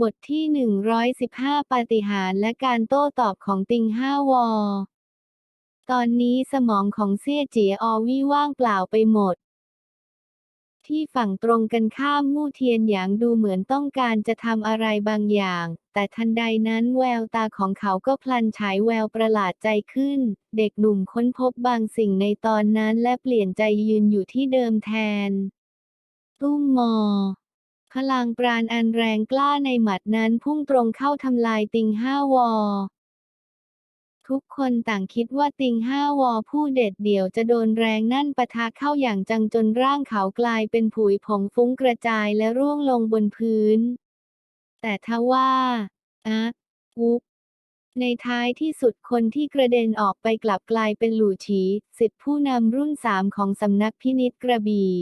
บทที่ 115 ปาฏิหาริย์และการโต้ตอบของติงห้าวอ ตอนนี้สมองของเซี่ยเจียออวี่ว่างเปล่าไปหมด ที่ฝั่งตรงกันข้ามมู่เทียนหยางดูเหมือนต้องการจะทำอะไรบางอย่าง แต่ทันใดนั้นแววตาของเขาก็พลันฉายแววประหลาดใจขึ้น เด็กหนุ่มค้นพบบางสิ่งในตอนนั้นและเปลี่ยนใจยืนอยู่ที่เดิมแทน ตุ้มมอ พลังปราณอันแรงกล้าในหมัดนั้นพุ่งตรงเข้าทำลายติงห้าวอ ทุกคนต่างคิดว่าติงห้าวอผู้เด็ดเดี่ยวจะโดนแรงนั่นปะทะเข้าอย่างจังจนร่างเขากลายเป็นผุยผงฟุ้งกระจายและร่วงลงบนพื้น แต่ทว่าอะอุ๊บในท้ายที่สุดคนที่กระเด็นออกไปกลับกลายเป็นหลู่ฉีสิทธิผู้นำรุ่นสามของสำนักพินิษกระบี่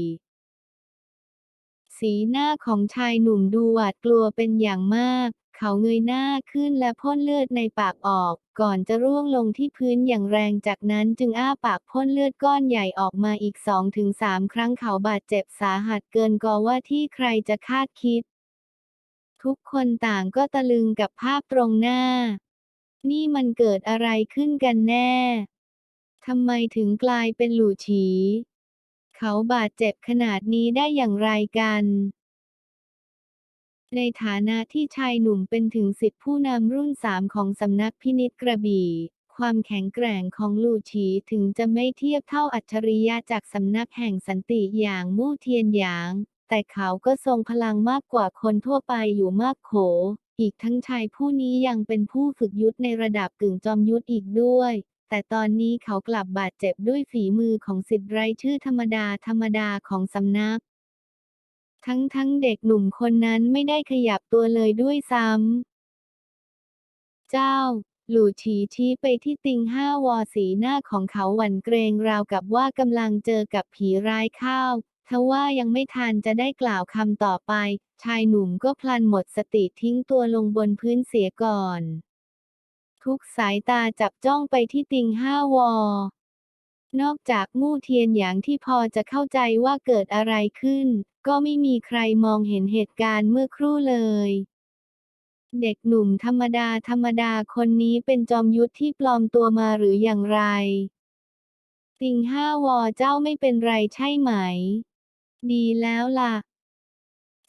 สีหน้าของชายหนุ่มดูหวาดกลัวเป็นอย่างมาก เขาเงยหน้าขึ้นและพ่นเลือดในปากออก ก่อนจะร่วงลงที่พื้นอย่างแรงจากนั้นจึงอ้าปากพ่นเลือดก้อนใหญ่ออกมาอีกสองถึงสามครั้งเขาบาดเจ็บสาหัสเกินกว่าว่าที่ใครจะคาดคิด ทุกคนต่างก็ตะลึงกับภาพตรงหน้า นี่มันเกิดอะไรขึ้นกันแน่ทำไมถึงกลายเป็นหลู่ฉี เขาบาดเจ็บขนาดนี้ได้อย่างไรกัน ในฐานะที่ชายหนุ่มเป็นถึงสิทธิผู้นำรุ่นสามของสำนักพินิษกระบี่ ความแข็งแกร่งของลู่ฉีถึงจะไม่เทียบเท่าอัจฉริยะจากสำนักแห่งสันติอย่างมู่เทียนหยาง แต่เขาก็ทรงพลังมากกว่าคนทั่วไปอยู่มากโขอีกทั้งชายผู้นี้ยังเป็นผู้ฝึกยุทธในระดับกึ่งจอมยุทธอีกด้วย แต่ตอนนี้เขากลับบาดเจ็บด้วยฝีมือของสิทธิ์ไร้ชื่อธรรมดาธรรมดาของสำนัก ทั้งทั้งเด็กหนุ่มคนนั้นไม่ได้ขยับตัวเลยด้วยซ้ำ เจ้า หลู่ฉีชี้ไปที่ติงห้าวอสีหน้าของเขาหวั่นเกรงราวกับว่ากำลังเจอกับผีร้ายข้าวทว่ายังไม่ทันจะได้กล่าวคำต่อไป ชายหนุ่มก็พลันหมดสติทิ้งตัวลงบนพื้นเสียก่อน ทุกสายตาจับจ้องไปที่ติงห้าวอนอกจากมู่เทียนหยางที่พอจะเข้าใจว่าเกิดอะไรขึ้น ก็ไม่มีใครมองเห็นเหตุการณ์เมื่อครู่เลย เด็กหนุ่มธรรมดาธรรมดาคนนี้เป็นจอมยุทธที่ปลอมตัวมาหรืออย่างไร ติงห้าวอเจ้าไม่เป็นไรใช่ไหม ดีแล้วล่ะ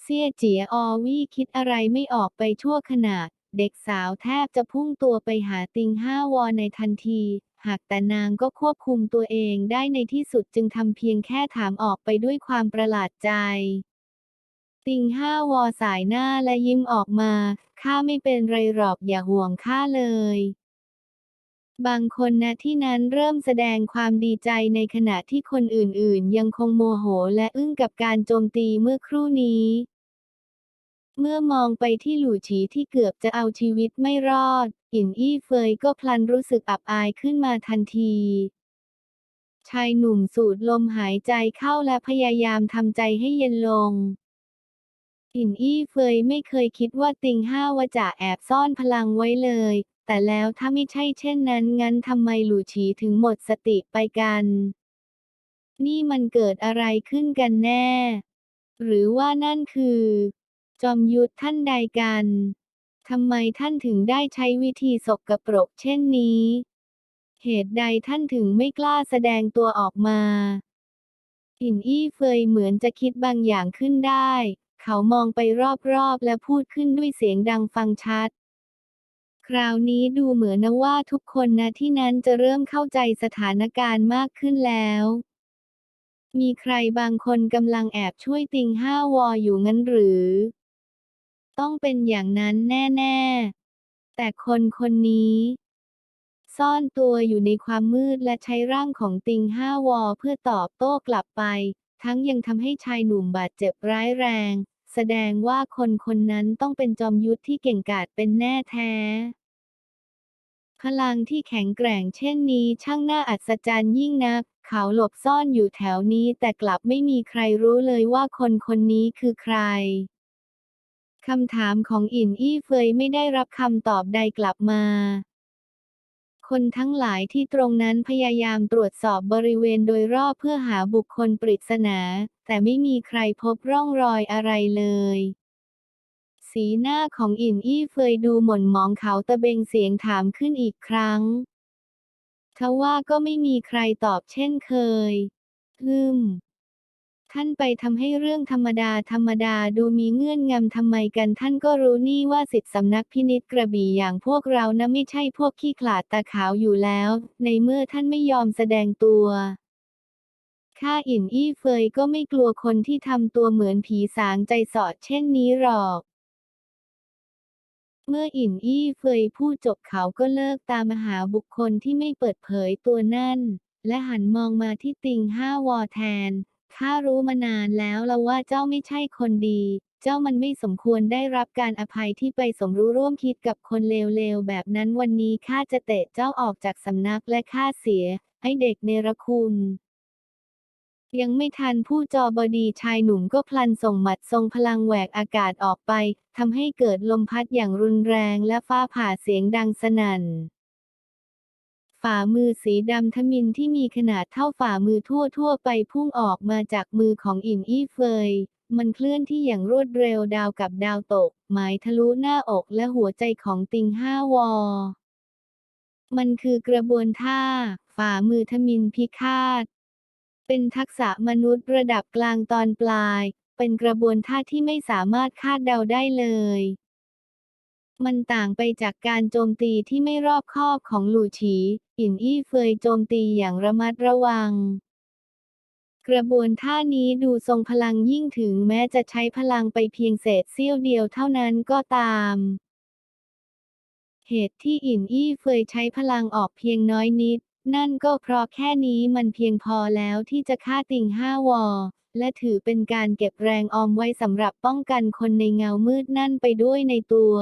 เซี่ยเจียออวี่คิดอะไรไม่ออกไปชั่วขณะ เด็กสาวแทบจะพุ่งตัวไปหาติงห้าวอในทันที หากแต่นางก็ควบคุมตัวเองได้ในที่สุดจึงทำเพียงแค่ถามออกไปด้วยความประหลาดใจ ติงห้าวอสายหน้าและยิ้มออกมา ข้าไม่เป็นไรหรอกอย่าห่วงข้าเลย บางคนณที่นั้นเริ่มแสดงความดีใจในขณะที่คนอื่นๆ ยังคงโมโหและอึ้งกับการโจมตีเมื่อครู่นี้ เมื่อมองไปที่หลู่ฉีที่เกือบจะเอาชีวิตไม่รอด อินอี้เฟยก็พลันรู้สึกอับอายขึ้นมาทันที ชายหนุ่มสูดลมหายใจเข้าและพยายามทำใจให้เย็นลง อินอี้เฟยไม่เคยคิดว่าติงห้าวจะแอบซ่อนพลังไว้เลย แต่แล้วถ้าไม่ใช่เช่นนั้น งั้นทำไมหลู่ฉีถึงหมดสติไปกัน นี่มันเกิดอะไรขึ้นกันแน่ หรือว่านั่นคือ จอมยุทธท่านใดกัน ทำไมท่านถึงได้ใช้วิธีสกปรกเช่นนี้ เหตุใดท่านถึงไม่กล้าแสดงตัวออกมาอินอี้เฟยเหมือนจะคิดบางอย่างขึ้นได้ เขามองไปรอบๆ และพูดขึ้นด้วยเสียงดังฟังชัด คราวนี้ดูเหมือนนะว่าทุกคนนะที่นั้นจะเริ่มเข้าใจสถานการณ์มากขึ้นแล้วมีใครบางคนกำลังแอบช่วยติงห้าวออยู่งั้นหรือ ต้องเป็นอย่างนั้นแน่ๆ แต่คนคนนี้ ซ่อนตัวอยู่ในความมืดและใช้ร่างของติงห้าวอเพื่อตอบโต้กลับไป ทั้งยังทำให้ชายหนุ่มบาดเจ็บร้ายแรง แสดงว่าคนคนนั้นต้องเป็นจอมยุทธที่เก่งกาจเป็นแน่แท้พลังที่แข็งแกร่งเช่นนี้ช่างน่าอัศจรรย์ยิ่งนัก เขาหลบซ่อนอยู่แถวนี้แต่กลับไม่มีใครรู้เลยว่าคนคนนี้คือใคร คำถามของอินอี้เฟยไม่ได้รับคำตอบใดกลับมา คนทั้งหลายที่ตรงนั้นพยายามตรวจสอบบริเวณโดยรอบเพื่อหาบุคคลปริศนา แต่ไม่มีใครพบร่องรอยอะไรเลย สีหน้าของอินอี้เฟยดูหม่นหมองเขาตะเบงเสียงถามขึ้นอีกครั้งทว่าก็ไม่มีใครตอบเช่นเคยฮึม ท่านไปทำให้เรื่องธรรมดาธรรมดาดูมีเงื่อนงำทำไมกันท่านก็รู้นี่ว่าสิทธิสำนักพินิษกระบี่อย่างพวกเรานะไม่ใช่พวกขี้ขลาดตาขาวอยู่แล้ว ในเมื่อท่านไม่ยอมแสดงตัวข้าอินอี้เฟยก็ไม่กลัวคนที่ทำตัวเหมือนผีสางใจสอดเช่นนี้หรอก เมื่ออินอี้เฟยพูดจบเขาก็เลิกตามหาบุคคลที่ไม่เปิดเผยตัวนั่น และหันมองมาที่ติงห้าวอแทน ข้ารู้มานานแล้วละว่าเจ้าไม่ใช่คนดี เจ้ามันไม่สมควรได้รับการอภัยที่ไปสมรู้ร่วมคิดกับคนเลวๆแบบนั้นวันนี้ข้าจะเตะเจ้าออกจากสำนักและข้าเสีย ไอเด็กเนรคุณยังไม่ทันผู้จอบดีชายหนุ่มก็พลันส่งหมัดทรงพลังแหวกอากาศออกไปทำให้เกิดลมพัดอย่างรุนแรงและฟ้าผ่าเสียงดังสนั่น ฝ่ามือสีดำทมินที่มีขนาดเท่าฝ่ามือทั่วๆไปพุ่งออกมาจากมือของอินอี้เฟย มันเคลื่อนที่อย่างรวดเร็วดาวกับดาวตก หมายทะลุหน้าอกและหัวใจของติงห้าวอ มันคือกระบวนท่า ฝ่ามือทมินพิฆาต เป็นทักษะมนุษย์ระดับกลางตอนปลาย เป็นกระบวนท่าที่ไม่สามารถคาดเดาได้เลย มันต่างไปจากการโจมตีที่ไม่รอบคอบของหลู่ฉี อินอี้เฟยโจมตีอย่างระมัดระวัง กระบวนท่านี้ดูทรงพลังยิ่งถึงแม้จะใช้พลังไปเพียงเศษเสี้ยวเดียวเท่านั้นก็ตาม เหตุที่อินอี้เฟยใช้พลังออกเพียงน้อยนิด นั่นก็เพราะแค่นี้มันเพียงพอแล้วที่จะฆ่าติ่งห้าวอและถือเป็นการเก็บแรงออมไว้สำหรับป้องกันคนในเงามืดนั่นไปด้วยในตัว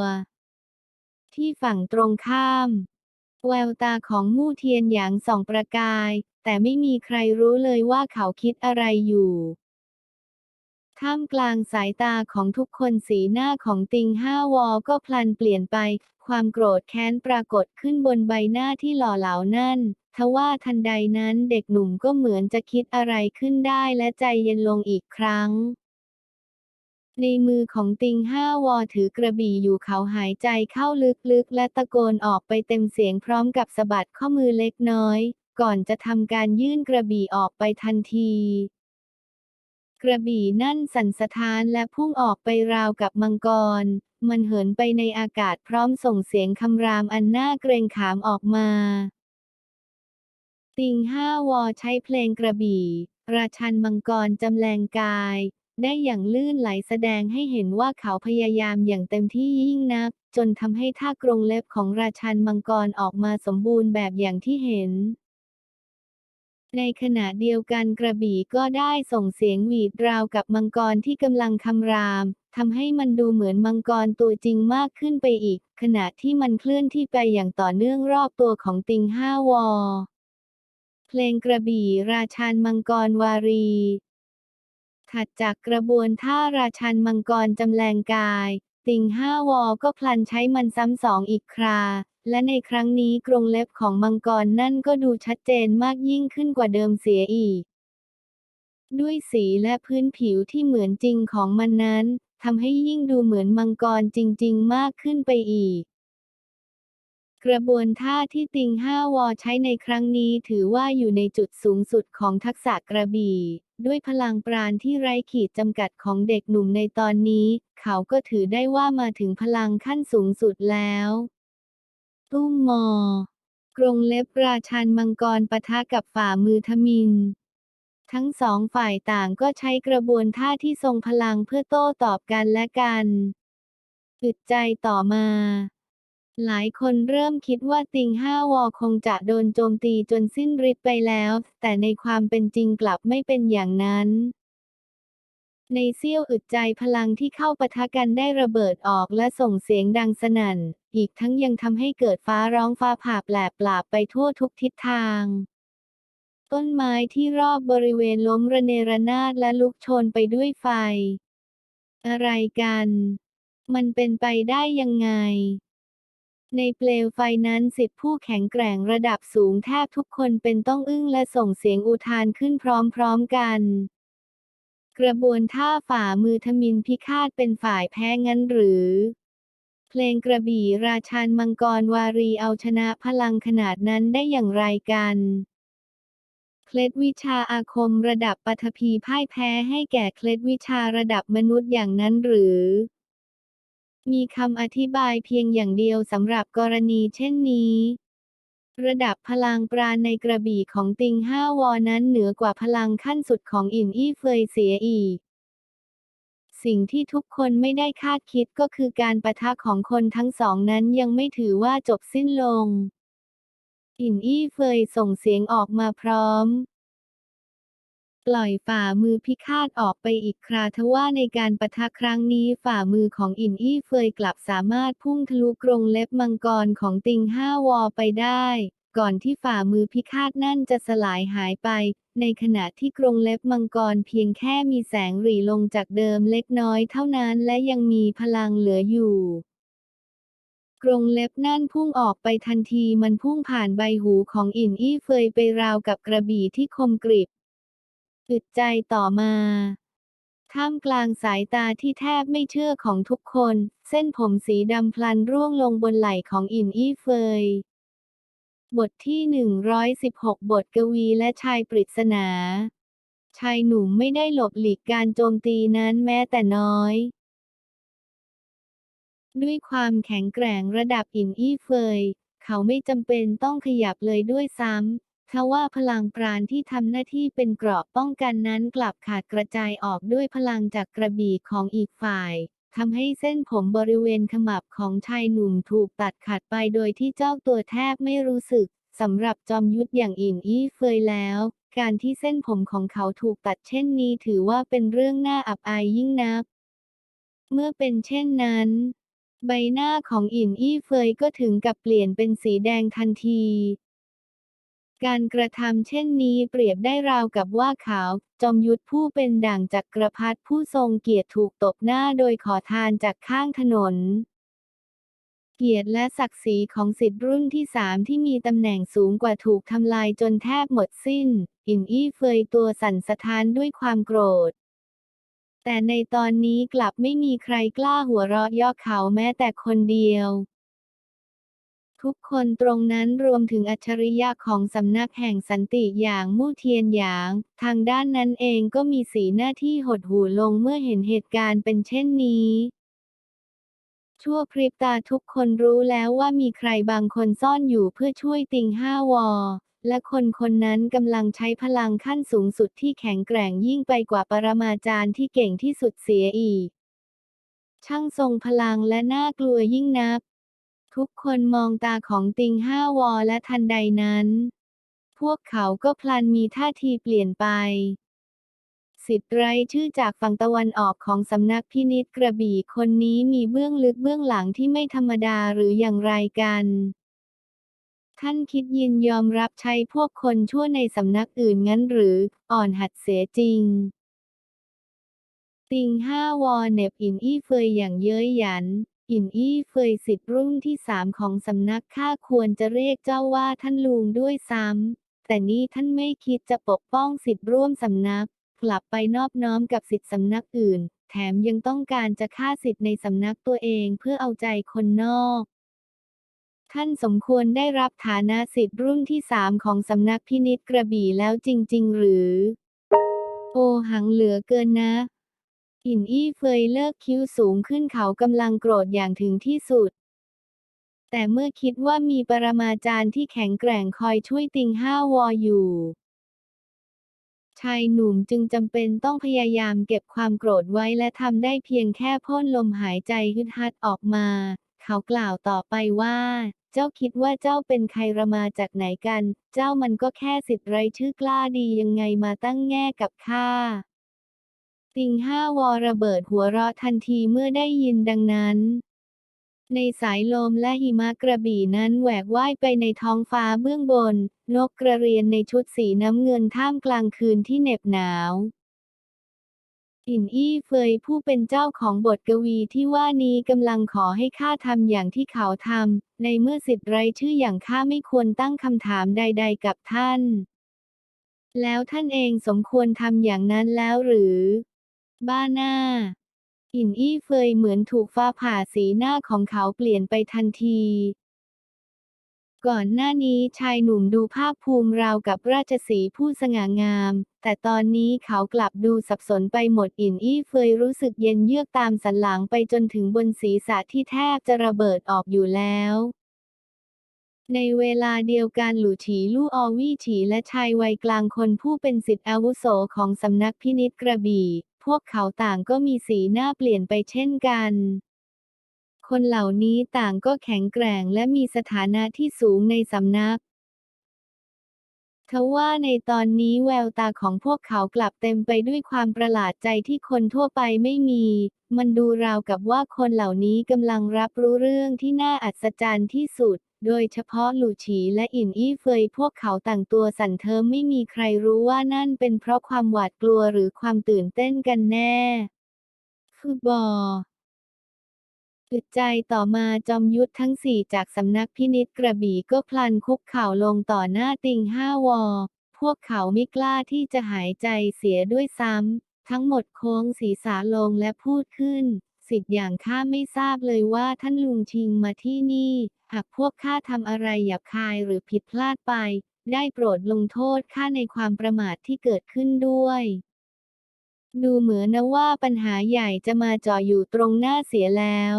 ที่ฝั่งตรงข้าม แววตาของมู่เทียนหยางส่องประกาย แต่ไม่มีใครรู้เลยว่าเขาคิดอะไรอยู่ท่ามกลางสายตาของทุกคนสีหน้าของติงห้าวอก็พลันเปลี่ยนไป ความโกรธแค้นปรากฏขึ้นบนใบหน้าที่หล่อเหลานั่น ทว่าทันใดนั้นเด็กหนุ่มก็เหมือนจะคิดอะไรขึ้นได้และใจเย็นลงอีกครั้ง ในมือของติงห้าวอถือกระบี่อยู่เขาหายใจเข้าลึกๆ และตะโกนออกไปเต็มเสียงพร้อมกับสะบัดข้อมือเล็กน้อย ก่อนจะทำการยื่นกระบี่ออกไปทันทีกระบี่นั่นสั่นสะท้านและพุ่งออกไปราวกับมังกร มันเหินไปในอากาศพร้อมส่งเสียงคำรามอันน่าเกรงขามออกมา ติงห้าวอใช้เพลงกระบี่ ราชันมังกรจำแรงกาย ได้อย่างลื่นไหลแสดงให้เห็นว่าเขาพยายามอย่างเต็มที่ยิ่งนัก จนทำให้ท่ากรงเล็บของราชันมังกรออกมาสมบูรณ์แบบอย่างที่เห็น ในขณะเดียวกันกระบี่ก็ได้ส่งเสียงหวีดราวกับมังกรที่กำลังคำรามทำให้มันดูเหมือนมังกรตัวจริงมากขึ้นไปอีก ขณะที่มันเคลื่อนที่ไปอย่างต่อเนื่องรอบตัวของติงห้าวอ เพลงกระบี่ราชันมังกรวารี ถัดจากกระบวนท่าราชันมังกรจำแรงกาย ติงห้าวอก็พลันใช้มันซ้ำสองอีกครา และในครั้งนี้กรงเล็บของมังกรนั่นก็ดูชัดเจนมากยิ่งขึ้นกว่าเดิมเสียอีก ด้วยสีและพื้นผิวที่เหมือนจริงของมันนั้นทำให้ยิ่งดูเหมือนมังกรจริง ๆ มากขึ้นไปอีก กระบวนท่าที่ติงห้าวอใช้ในครั้งนี้ถือว่าอยู่ในจุดสูงสุดของทักษะกระบี่ ด้วยพลังปราณที่ไร้ขีดจำกัดของเด็กหนุ่มในตอนนี้ เขาก็ถือได้ว่ามาถึงพลังขั้นสูงสุดแล้ว ตุ้มมอกรงเล็บราชันมังกรปะทะกับฝ่ามือทมิน ทั้งสองฝ่ายต่างก็ใช้กระบวนท่าที่ทรงพลังเพื่อโต้ตอบกันและกันอึดใจต่อมา หลายคนเริ่มคิดว่าติงห้าวอคงจะโดนโจมตีจนสิ้นฤทธิ์ไปแล้ว แต่ในความเป็นจริงกลับไม่เป็นอย่างนั้น ในเสี้ยวอึดใจพลังที่เข้าปะทะกันได้ระเบิดออกและส่งเสียงดังสนั่น อีกทั้งยังทำให้เกิดฟ้าร้องฟ้าผ่าแปลบปราบไปทั่วทุกทิศทางต้นไม้ที่รอบบริเวณล้มระเนระนาดและลุกโชนไปด้วยไฟ อะไรกัน มันเป็นไปได้ยังไง ในเปลวไฟนั้นสิทธิผู้แข็งแกร่งระดับสูงแทบทุกคนเป็นต้องอึ้งและส่งเสียงอุทานขึ้นพร้อมๆกัน กระบวนท่าฝ่ามือทมินพิฆาตเป็นฝ่ายแพ้งั้นหรือ เพลงกระบี่ราชันมังกรวารีเอาชนะพลังขนาดนั้นได้อย่างไรกันเคล็ดวิชาอาคมระดับปัทภีพ่ายแพ้ให้แก่เคล็ดวิชาระดับมนุษย์อย่างนั้นหรือ มีคำอธิบายเพียงอย่างเดียวสำหรับกรณีเช่นนี้ ระดับพลังปราณในกระบี่ของติงห้าวอนั้นเหนือกว่าพลังขั้นสุดของอินอี้เฟยเสียอีก สิ่งที่ทุกคนไม่ได้คาดคิดก็คือการปะทะของคนทั้งสองนั้นยังไม่ถือว่าจบสิ้นลง อินอี้เฟยส่งเสียงออกมาพร้อม ปล่อยฝ่ามือพิฆาตออกไปอีกคราทว่าในการปะทะครั้งนี้ฝ่ามือของอินอี้เฟยกลับสามารถพุ่งทะลุกรงเล็บมังกรของติงห้าวอไปได้ ก่อนที่ฝ่ามือพิฆาตนั่นจะสลายหายไป ในขณะที่กรงเล็บมังกรเพียงแค่มีแสงหรี่ลงจากเดิมเล็กน้อยเท่านั้นและยังมีพลังเหลืออยู่กรงเล็บนั่นพุ่งออกไปทันทีมันพุ่งผ่านใบหูของอินอี้เฟยไปราวกับกระบี่ที่คมกริบ อึดใจต่อมาท่ามกลางสายตาที่แทบไม่เชื่อของทุกคน เส้นผมสีดำพลันร่วงลงบนไหล่ของอินอี้เฟย บทที่ 116 บทกวีและชายปริศนา ชายหนุ่มไม่ได้หลบหลีกการโจมตีนั้นแม้แต่น้อย ด้วยความแข็งแกร่งระดับอินอี้เฟย เขาไม่จำเป็นต้องขยับเลยด้วยซ้ำ ทว่าพลังปราณที่ทำหน้าที่เป็นเกราะป้องกันนั้นกลับขาดกระจายออกด้วยพลังจากกระบี่ของอีกฝ่ายทำให้เส้นผมบริเวณขมับของชายหนุ่มถูกตัดขาดไปโดยที่เจ้าตัวแทบไม่รู้สึกสำหรับจอมยุทธอย่างอินอี้เฟยแล้ว การที่เส้นผมของเขาถูกตัดเช่นนี้ถือว่าเป็นเรื่องน่าอับอายยิ่งนัก เมื่อเป็นเช่นนั้น ใบหน้าของอินอี้เฟยก็ถึงกับเปลี่ยนเป็นสีแดงทันที การกระทำเช่นนี้เปรียบได้ราวกับว่าเขาจอมยุทธผู้เป็นด่างจักกรพรรดิผู้ทรงเกียรติถูกตบหน้าโดยขอทานจากข้างถนน เกียรติและศักดิ์ศรีของสิทธิ์รุ่นที่สามที่มีตำแหน่งสูงกว่าถูกทำลายจนแทบหมดสิ้น อินอี้เฟยตัวสั่นสะท้านด้วยความโกรธแต่ในตอนนี้กลับไม่มีใครกล้าหัวเราะเย่อเขาแม้แต่คนเดียว ทุกคนตรงนั้นรวมถึงอัจฉริยะของสำนักแห่งสันติอย่างมู่เทียนหยาง ทางด้านนั้นเองก็มีสีหน้าที่หดหู่ลงเมื่อเห็นเหตุการณ์เป็นเช่นนี้ชั่วพริบตาทุกคนรู้แล้วว่ามีใครบางคนซ่อนอยู่เพื่อช่วยติงห้าวอ และคนคนนั้นกำลังใช้พลังขั้นสูงสุดที่แข็งแกร่งยิ่งไปกว่าปรมาจารย์ที่เก่งที่สุดเสียอีก ช่างทรงพลังและน่ากลัวยิ่งนัก ทุกคนมองตาของติงห้าวอและทันใดนั้น พวกเขาก็พลันมีท่าทีเปลี่ยนไป สิทธิ์ไร้ชื่อจากฝั่งตะวันออกของสำนักพินิจกระบี่คนนี้มีเบื้องลึกเบื้องหลังที่ไม่ธรรมดาหรืออย่างไรกันท่านคิดยินยอมรับใช้พวกคนชั่วในสำนักอื่นงั้นหรือ อ่อนหัดเสียจริง ติงห้าวอเน็บอินอี้เฟยอย่างเย้ยหยัน อินอี้เฟยสิทธิ์รุ่นที่สามของสำนักข้าควรจะเรียกเจ้าว่าท่านลุงด้วยซ้ำ แต่นี่ท่านไม่คิดจะปกป้องสิทธิ์ร่วมสำนัก กลับไปนอบน้อมกับสิทธิ์สำนักอื่น แถมยังต้องการจะฆ่าสิทธิ์ในสำนักตัวเองเพื่อเอาใจคนนอก ท่านสมควรได้รับฐานะสิทธิ์รุ่นที่สามของสำนักพินิจกระบี่แล้วจริง ๆ หรือ โอหังเหลือเกินนะ อินอี้เฟยเลิกคิ้วสูงขึ้นเขากำลังโกรธอย่างถึงที่สุด แต่เมื่อคิดว่ามีปรมาจารย์ที่แข็งแกร่งคอยช่วยติงห้าวออยู่ ชายหนุ่มจึงจำเป็นต้องพยายามเก็บความโกรธไว้และทำได้เพียงแค่พ่นลมหายใจฮึดฮัดออกมา เขากล่าวต่อไปว่า เจ้าคิดว่าเจ้าเป็นใครรมาจากไหนกัน เจ้ามันก็แค่สิทธิ์ไรชื่อกล้าดียังไงมาตั้งแง่กับข้า ติงห้าวอระเบิดหัวเราะทันทีเมื่อได้ยินดังนั้น ในสายลมและหิมะกระบี่นั้นแหวกว่ายไปในท้องฟ้าเบื้องบน นกกระเรียนในชุดสีน้ำเงินท่ามกลางคืนที่เหน็บหนาวอินอี้เฟยผู้เป็นเจ้าของบทกวีที่ว่านี้กำลังขอให้ข้าทำอย่างที่เขาทำในเมื่อสิทธิ์ไรชื่ออย่างข้าไม่ควรตั้งคำถามใด ๆ กับท่าน แล้วท่านเองสมควรทำอย่างนั้นแล้วหรือ บ้าหน้า อินอี้เฟยเหมือนถูกฟ้าผ่าสีหน้าของเขาเปลี่ยนไปทันที ก่อนหน้านี้ชายหนุ่มดูภาคภูมิราวกับราชสีผู้สง่างาม แต่ตอนนี้เขากลับดูสับสนไปหมดอินอี้เฟยรู้สึกเย็นเยือกตามสันหลังไปจนถึงบนศีรษะที่แทบจะระเบิดออกอยู่แล้วในเวลาเดียวกันหลู่ฉีลู่ออวี่ฉีและชายวัยกลางคนผู้เป็นสิทธิอาวุโสของสำนักพินิษกระบี่ วกเขาต่างก็มีสีหน้าเปลี่ยนไปเช่นกัน คนเหล่านี้ต่างก็แข็งแกร่งและมีสถานะที่สูงในสำนักทว่าในตอนนี้แววตาของพวกเขากลับเต็มไปด้วยความประหลาดใจที่คนทั่วไปไม่มี มันดูราวกับว่าคนเหล่านี้กำลังรับรู้เรื่องที่น่าอัศจรรย์ที่สุด โดยเฉพาะหลู่ฉีและอินอี้เฟยพวกเขาต่างตัวสั่นเทิมไม่มีใครรู้ว่านั่นเป็นเพราะความหวาดกลัวหรือความตื่นเต้นกันแน่ คือบออึดใจต่อมาจอมยุทธทั้งสี่จากสำนักพินิษกระบี่ก็พลันคุกเข่าลงต่อหน้าติงห้าวอ พวกเขาไม่กล้าที่จะหายใจเสียด้วยซ้ำ ทั้งหมดโค้งศีรษะลงและพูดขึ้น สิทธิ์อย่างข้าไม่ทราบเลยว่าท่านลุงชิงมาที่นี่ หากพวกข้าทำอะไรหยาบคายหรือผิดพลาดไป ได้โปรดลงโทษข้าในความประมาทที่เกิดขึ้นด้วยดูเหมือนนะว่าปัญหาใหญ่จะมาจ่ออยู่ตรงหน้าเสียแล้ว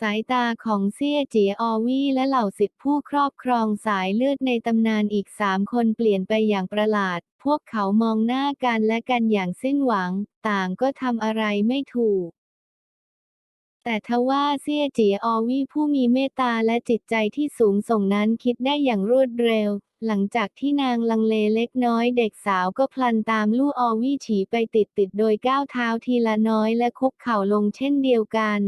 สายตาของเซี่ยเจียออวี่และเหล่าสิทธิผู้ครอบครองสายเลือดในตำนานอีกสามคนเปลี่ยนไปอย่างประหลาด พวกเขามองหน้ากันและกันอย่างสิ้นหวัง ต่างก็ทำอะไรไม่ถูก แต่ทว่าเซี่ยเจียออวี่ผู้มีเมตตาและจิตใจที่สูงส่งนั้นคิดได้อย่างรวดเร็ว หลังจากที่นางลังเลเล็กน้อยเด็กสาวก็พลันตามลู่ออวี่ฉีไปติดติดโดยก้าวเท้าทีละน้อยและคุกเข่าลงเช่นเดียวกัน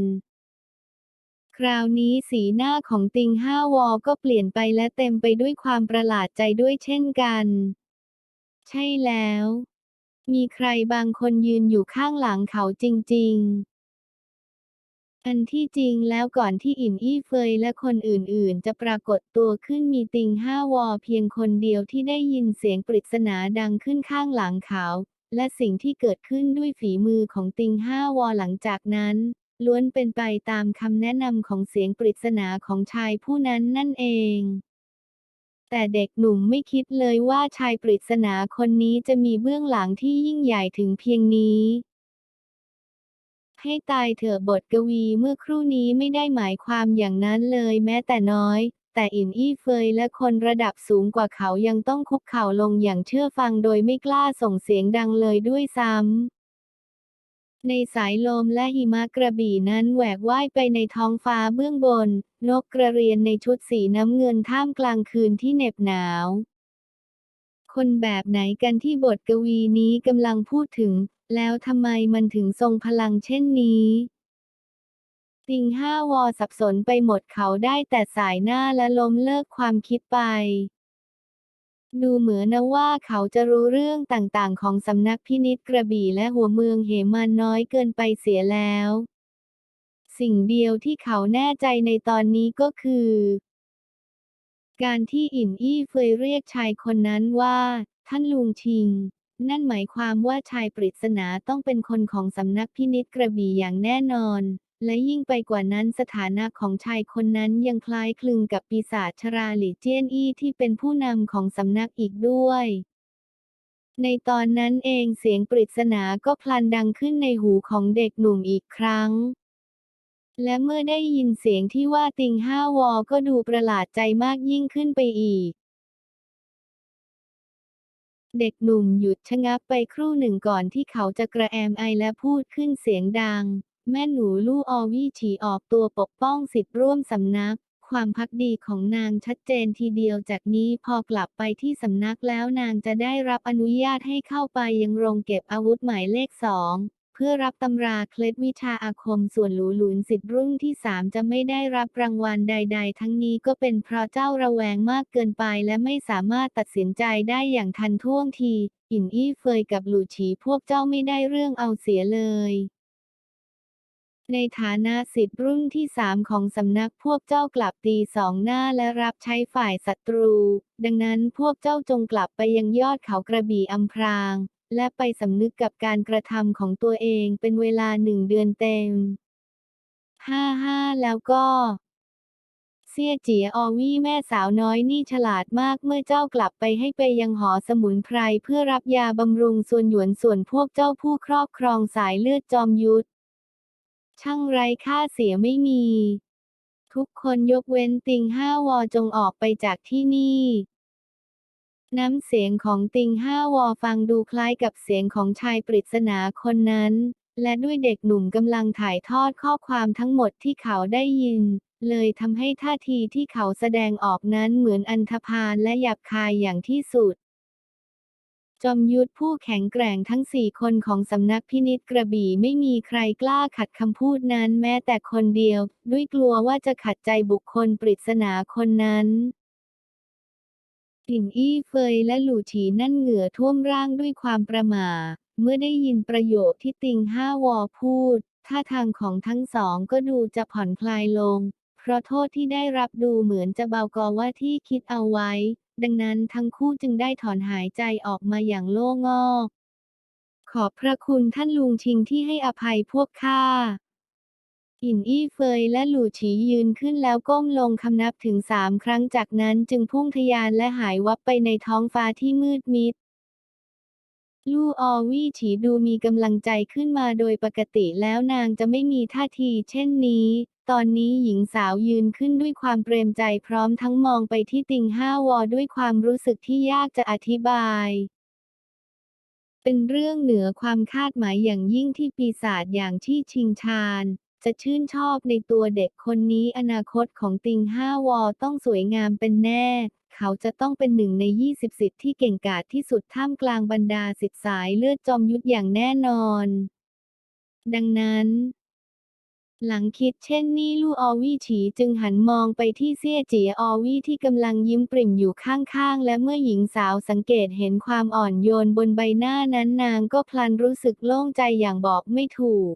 คราวนี้สีหน้าของติงห้าวอก็เปลี่ยนไปและเต็มไปด้วยความประหลาดใจด้วยเช่นกัน ใช่แล้ว มีใครบางคนยืนอยู่ข้างหลังเขาจริง ๆอันที่จริงแล้วก่อนที่อินอี้เฟยและคนอื่นๆ จะปรากฏตัวขึ้นมีติงห้าวอเพียงคนเดียวที่ได้ยินเสียงปริศนาดังขึ้นข้างหลังเขา และสิ่งที่เกิดขึ้นด้วยฝีมือของติงห้าวอหลังจากนั้น ล้วนเป็นไปตามคำแนะนำของเสียงปริศนาของชายผู้นั้นนั่นเอง แต่เด็กหนุ่มไม่คิดเลยว่าชายปริศนาคนนี้จะมีเบื้องหลังที่ยิ่งใหญ่ถึงเพียงนี้ ให้ตายเถอะบทกวีเมื่อครู่นี้ไม่ได้หมายความอย่างนั้นเลยแม้แต่น้อย แต่อินอี้เฟยและคนระดับสูงกว่าเขายังต้องคุกเข่าลงอย่างเชื่อฟังโดยไม่กล้าส่งเสียงดังเลยด้วยซ้ำ ในสายลมและหิมะกระบี่นั้นแหวกว่ายไปในท้องฟ้าเบื้องบน นกกระเรียนในชุดสีน้ำเงินท่ามกลางคืนที่เหน็บหนาว คนแบบไหนกันที่บทกวีนี้กำลังพูดถึง แล้วทำไมมันถึงทรงพลังเช่นนี้ติงห้าวอสับสนไปหมดเขาได้แต่สายหน้าและล้มเลิกความคิดไป ดูเหมือนนะว่าเขาจะรู้เรื่องต่างๆ ของสำนักพินิษกระบี่และหัวเมืองเหมันน้อยเกินไปเสียแล้ว สิ่งเดียวที่เขาแน่ใจในตอนนี้ก็คือ การที่อินอี้เฟยเรียกชายคนนั้นว่า ท่านลุงชิง นั่นหมายความว่าชายปริศนาต้องเป็นคนของสำนักพินิษกระบี่อย่างแน่นอน และยิ่งไปกว่านั้นสถานะของชายคนนั้นยังคล้ายคลึงกับปีศาจชราหลีเจียนอี้ที่เป็นผู้นำของสำนักอีกด้วย ในตอนนั้นเองเสียงปริศนาก็พลันดังขึ้นในหูของเด็กหนุ่มอีกครั้ง และเมื่อได้ยินเสียงที่ว่าติงห้าวอก็ดูประหลาดใจมากยิ่งขึ้นไปอีกเด็กหนุ่มหยุดชะงักไปครู่หนึ่งก่อนที่เขาจะกระแอมไอและพูดขึ้นเสียงดัง แม่หนูลู่ออวี่ฉีออกตัวปกป้องสิทธิ์ร่วมสำนัก ความพักดีของนางชัดเจนทีเดียวจากนี้พอกลับไปที่สำนักแล้วนางจะได้รับอนุญาตให้เข้าไปยังโรงเก็บอาวุธหมายเลขสองเพื่อรับตำราเคล็ดวิชาอาคมส่วนหลูหลุนสิทธิ์รุ่งที่สามจะไม่ได้รับรางวัลใด ๆ ทั้งนี้ก็เป็นเพราะเจ้าระแวงมากเกินไปและไม่สามารถตัดสินใจได้อย่างทันท่วงที อินอี้เฟยกับหลู่ฉีพวกเจ้าไม่ได้เรื่องเอาเสียเลย ในฐานะสิทธิ์รุ่นที่สามของสำนักพวกเจ้ากลับตีสองหน้าและรับใช้ฝ่ายศัตรู ดังนั้นพวกเจ้าจงกลับไปยังยอดเขากระบี่อำพราง และไปสำนึกกับการกระทำของตัวเองเป็นเวลาหนึ่งเดือนเต็ม55แล้วก็เสี่ยเจียออวี่แม่สาวน้อยนี่ฉลาดมากเมื่อเจ้ากลับไปให้ไปยังหอสมุนไพรเพื่อรับยาบำรุงส่วนหยวนส่วนพวกเจ้าผู้ครอบครองสายเลือดจอมยุทธ ช่างไร้ค่าเสียไม่มี ทุกคนยกเว้นติงห้าวอจงออกไปจากที่นี่ น้ำเสียงของติงห้าวอฟังดูคล้ายกับเสียงของชายปริศนาคนนั้น และด้วยเด็กหนุ่มกำลังถ่ายทอดข้อความทั้งหมดที่เขาได้ยิน เลยทำให้ท่าทีที่เขาแสดงออกนั้นเหมือนอันธพาลและหยาบคายอย่างที่สุด จอมยุทธผู้แข็งแกร่งทั้งสี่คนของสำนักพินิจกระบี่ไม่มีใครกล้าขัดคำพูดนั้นแม้แต่คนเดียว ด้วยกลัวว่าจะขัดใจบุคคลปริศนาคนนั้นติ่งอี้เฟยและหลู่ฉีนั่นเหงื่อท่วมร่างด้วยความประหม่า เมื่อได้ยินประโยคที่ติงห้าวอพูด ท่าทางของทั้งสองก็ดูจะผ่อนคลายลง เพราะโทษที่ได้รับดูเหมือนจะเบากว่าที่คิดเอาไว้ ดังนั้นทั้งคู่จึงได้ถอนหายใจออกมาอย่างโล่งอก ขอบพระคุณท่านลุงชิงที่ให้อภัยพวกข้าอินอี้เฟยและหลู่ฉียืนขึ้นแล้วก้มลงคำนับถึงสามครั้งจากนั้นจึงพุ่งทะยานและหายวับไปในท้องฟ้าที่มืดมิด ลู่ออวี่ฉีดูมีกำลังใจขึ้นมาโดยปกติแล้วนางจะไม่มีท่าทีเช่นนี้ ตอนนี้หญิงสาวยืนขึ้นด้วยความเปรมใจพร้อมทั้งมองไปที่ติงห้าวอด้วยความรู้สึกที่ยากจะอธิบาย เป็นเรื่องเหนือความคาดหมายอย่างยิ่งที่ปีศาจอย่างที่ชิงชานจะชื่นชอบในตัวเด็กคนนี้อนาคตของติงห้าวอต้องสวยงามเป็นแน่ เขาจะต้องเป็นหนึ่งใน 20 สิทธิ์ที่เก่งกาจที่สุดท่ามกลางบรรดาสิทธิสายเลือดจอมยุทธอย่างแน่นอน ดังนั้น หลังคิดเช่นนี้ลู่ออวี่ฉีจึงหันมองไปที่เซี่ยเจียออวี่ที่กำลังยิ้มปริ่มอยู่ข้างๆ และเมื่อหญิงสาวสังเกตเห็นความอ่อนโยนบนใบหน้านั้นนางก็พลันรู้สึกโล่งใจอย่างบอกไม่ถูก